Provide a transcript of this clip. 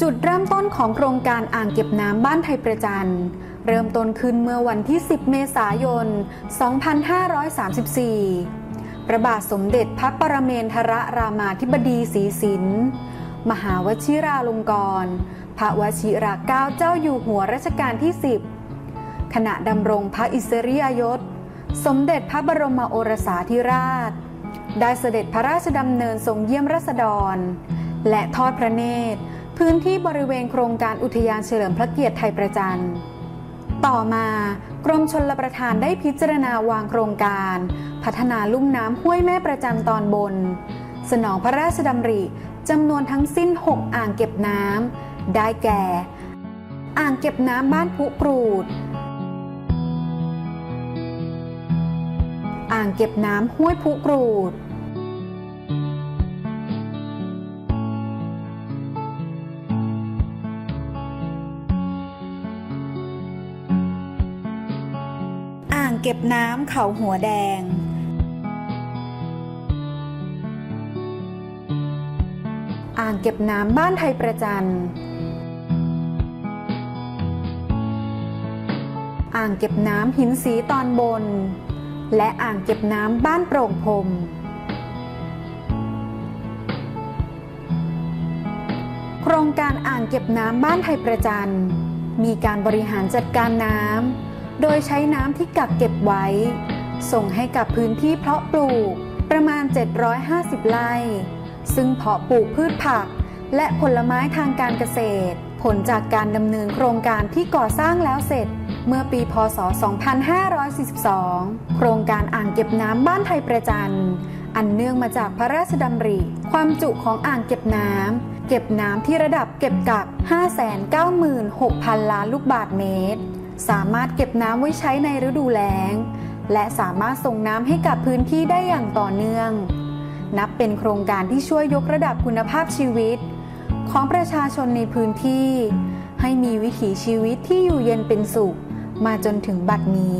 จุดเริ่มต้นของโครงการอ่างเก็บน้ำบ้านไทยประจันเริ่มต้นขึ้นเมื่อวันที่ 10 เมษายน 2534 พระบาทสมเด็จพระปรเมนทรรามาธิบดีศรีสินมหาวชิราลงกรณ์พระวชิราเกล้าเจ้าอยู่หัวรัชกาลที่ 10 ขณะดำรงพระอิสริยยศ สมเด็จพระบรมโอรสาธิราช ได้เสด็จพระราชดำเนินทรงเยี่ยมราษฎร และทอดพระเนตร พื้นที่บริเวณโครงการอุทยานเฉลิมพระเกียรติไทยประจันต่อมากรมชลประทานได้พิจารณาวางโครงการ พัฒนาลุ่มน้ำห้วยแม่ประจันตอนบน สนองพระราชดำริจำนวนทั้งสิ้น 6 อ่างเก็บน้ำได้แก่ อ่างเก็บน้ำบ้านพุปรูด อ่างเก็บน้ำห้วยพุกรูดางเก็บน้ำเขาหัวแดง อ่างเก็บน้ำบ้านไทยประจัน อ่างเก็บน้ำหินสีตอนบน และอ่างเก็บน้ำบ้านโปร่งพรมโครงการอ่างเก็บน้ำบ้านไทยประจันมีการบริหารจัดการน้ำ โดยใช้น้ำที่กักเก็บไว้ ส่งให้กับพื้นที่เพาะปลูกประมาณ 750 ไร่ ซึ่งเพาะปลูกพืชผัก และผลไม้ทางการเกษตร ผลจากการดำเนินโครงการที่ก่อสร้างแล้วเสร็จเมื่อปีพศ 2542 โครงการอ่างเก็บน้ำบ้านไทยประจัน อันเนื่องมาจากพระราชดำริ ความจุของอ่างเก็บน้ำ เก็บน้ำที่ระดับเก็บกัก 596,000 ล้านลูกบาศก์เมตร สามารถเก็บน้ำไว้ใช้ในฤดูแล้ง และสามารถส่งน้ำให้กับพื้นที่ได้อย่างต่อเนื่อง นับเป็นโครงการที่ช่วยยกระดับคุณภาพชีวิต ของประชาชนในพื้นที่ ให้มีวิถีชีวิตที่อยู่เย็นเป็นสุข มาจนถึงบัดนี้